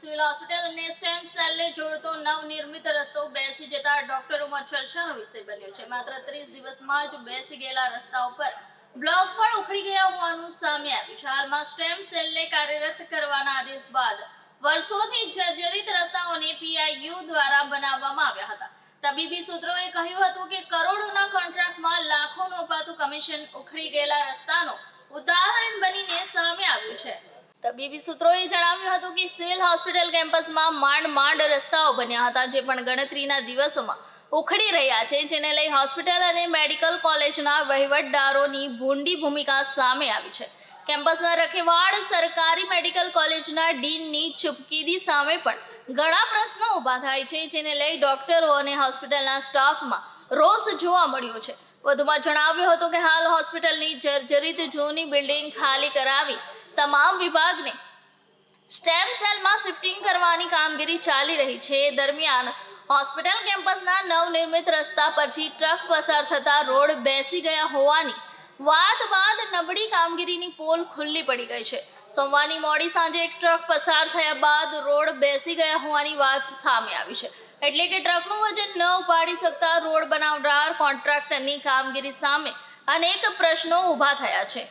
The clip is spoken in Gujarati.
સિવિલ હોસ્પિટલ અને સ્ટેમ સેલને જોડતો નવનિર્મિત રસ્તો બેસી જતા ડોક્ટરોમાં ચર્ચાનો વિષય બન્યો છે. માત્ર ત્રીસ દિવસમાં જ બેસી ગયેલા રસ્તા ઉપર બ્લોક પણ ઉખડી ગયા હોવાનું સામે આવ્યું છે. હાલમાં સ્ટેમ સેલને કાર્યરત કરવાના આદેશ બાદ વર્ષોથી જર્જરિત રસ્તાઓને પીઆઈયુ દ્વારા બનાવવામાં આવ્યા હતા. તબીબી સૂત્રોએ કહ્યું હતું કે કરોડોના કોન્ટ્રાક્ટમાં લાખોનું અપાતું કમિશન ઉખડી ગયેલા રસ્તાનો ઉદાહરણ બનીને તબીબી સૂત્રોએ જણાવ્યું હતું કે સિવિલ હોસ્પિટલ કેમ્પસમાં માંડ માંડ રસ્તાઓ બન્યા હતા, જે પણ ગણતરીના દિવસોમાં ઉખડી રહ્યા છે, જેને લઈ હોસ્પિટલ અને મેડિકલ કોલેજના વહીવટદારોની ભૂંડી ભૂમિકા સામે આવી છે. કેમ્પસના રખેવાડ સરકારી મેડિકલ કોલેજના ડીનની ચૂપકીદી સામે પણ ઘણા પ્રશ્નો ઊભા થાય છે, જેને લઈ ડોક્ટરો અને હોસ્પિટલના સ્ટાફમાં રોષ જોવા મળ્યો છે. વધુમાં જણાવ્યું હતું કે હાલ હોસ્પિટલની જર્જરિત જૂની બિલ્ડિંગ ખાલી કરાવી તમામ વિભાગને સ્ટેમ સેલમાં શિફ્ટિંગ કરવાની કામગીરી ચાલી રહી છે. દરમિયાન હોસ્પિટલ કેમ્પસના નવનિર્મિત રસ્તા પરથી ટ્રક પસાર થતા રોડ બેસી ગયા હોવાની વાત બાદ નબળી કામગીરીની પોલ ખુલ્લી પડી ગઈ છે. સોમવારની મોડી સાંજે એક ટ્રક પસાર થયા બાદ રોડ બેસી ગયા હોવાની વાત સામે આવી છે. એટલે કે ટ્રકનું વજન ન ઉપાડી શકતા રોડ બનાવનાર કોન્ટ્રાક્ટરની કામગીરી સામે અનેક પ્રશ્નો ઊભા થયા છે.